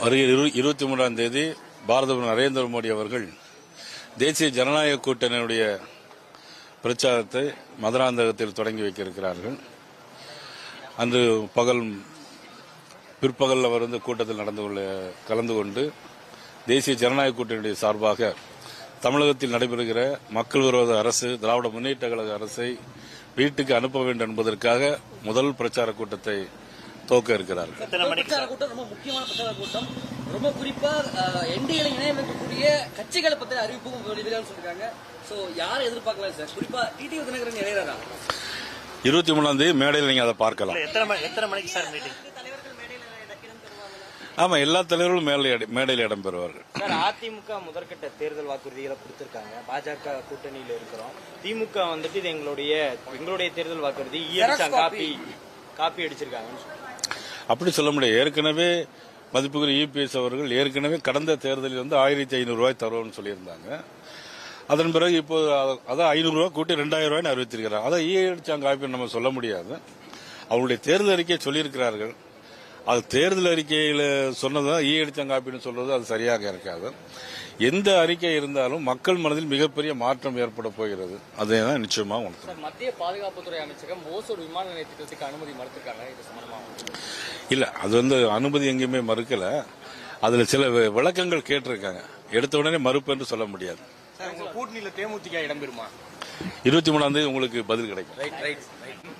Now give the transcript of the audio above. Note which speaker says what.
Speaker 1: வருகிற இரு- இருபத்தி மூன்றாம் தேதி பாரத நரேந்திர மோடி அவர்கள் தேசிய ஜனநாயக கூட்டணியுடைய பிரச்சாரத்தை மதுராந்தகத்தில் தொடங்கி வைக்க இருக்கிறார்கள் அன்று பகல் பிற்பகல் அவர் வந்து கூட்டத்தில் நடந்து கொள்ள கலந்து கொண்டு தேசிய ஜனநாயக கூட்டணியுடைய சார்பாக தமிழகத்தில் நடைபெறுகிற மக்கள் விரோத அரசு திராவிட முன்னேற்ற கழக அரசை வீட்டுக்கு அனுப்ப வேண்டும் என்பதற்காக முதல் பிரச்சார கூட்டத்தை துவக்க இருக்கிறார்கள்.
Speaker 2: எத்தனை மணிக்கு
Speaker 3: பிரச்சார கூட்டம் ரொம்ப முக்கியமான பிரச்சார கூட்டம். ரொம்ப குறிப்பா என்டிஏல இணையமைக்கக்கூடிய கட்சிகளை பத்தி அறிவிப்பும் வெளியிடலாம் சொல்லிருக்காங்க. சோ யாரை எதிர்பார்க்கலாம் சார்? குறிப்பா டிடி தினகரன் இணையறா
Speaker 1: இருபத்தி மூணாம் தேதி மேடையில் நீங்க அதை பார்க்கலாம்.
Speaker 2: எத்தனை மணி எத்தனை மணிக்கு சார் மீட்டிங்
Speaker 1: ஆமா எல்லா தலைவர்களும் மேடையில் இடம்பெறுவார்கள்
Speaker 4: சார் அதிமுக முதற்கட்ட தேர்தல் வாக்குறுதிகளை கொடுத்திருக்காங்க. பாஜக கூட்டணியில இருக்கிறோம். திமுக வந்துட்டு இது எங்களுடைய எங்களுடைய தேர்தல் வாக்குறுதி. காப்பி காப்பி அடிச்சிருக்காங்கன்னு சொல்றாங்க.
Speaker 1: அப்படி சொல்ல முடியாது. ஏற்கனவே மதிப்புக்குரிய இபிஎஸ் அவர்கள் ஏற்கனவே கடந்த தேர்தலில் வந்து ஆயிரத்தி ஐநூறு ரூபாய் தருவோம்னு சொல்லியிருந்தாங்க. அதன் பிறகு இப்போ அதான் ஐநூறுரூவா கூட்டி ரெண்டாயிரம் ரூபாய் அறிவித்திருக்கிறார். அதை ஈ அடிச்சாங்க நம்ம சொல்ல முடியாது. அவருடைய தேர்தல் அறிக்கையை சொல்லியிருக்கிறார்கள். அது தேர்தல் அறிக்கையில் சொன்னதான் ஈ அடிச்சாங்க சொல்றது அது சரியாக இருக்காது. எந்த அறிக்கை இருந்தாலும் மக்கள் மனதில் மிகப்பெரிய மாற்றம் ஏற்பட போகிறது. அதே தான் நிச்சயமா உணர்த்தும்
Speaker 3: மத்திய பாதுகாப்புத்துறை அமைச்சகம் ஓசூர் விமான நிலைய திட்டத்துக்கு அனுமதி மறுத்திருக்காங்க.
Speaker 1: இல்ல அது வந்து அனுமதி எங்கேயுமே மறுக்கல. அதுல சில விளக்கங்கள் கேட்டிருக்காங்க. எடுத்த உடனே மறுப்பு என்று சொல்ல முடியாது.
Speaker 4: கூட்டணியில தேமுதிக இடம்பெறுமா?
Speaker 1: இருபத்தி மூணாம் தேதி உங்களுக்கு பதில் கிடைக்கும்.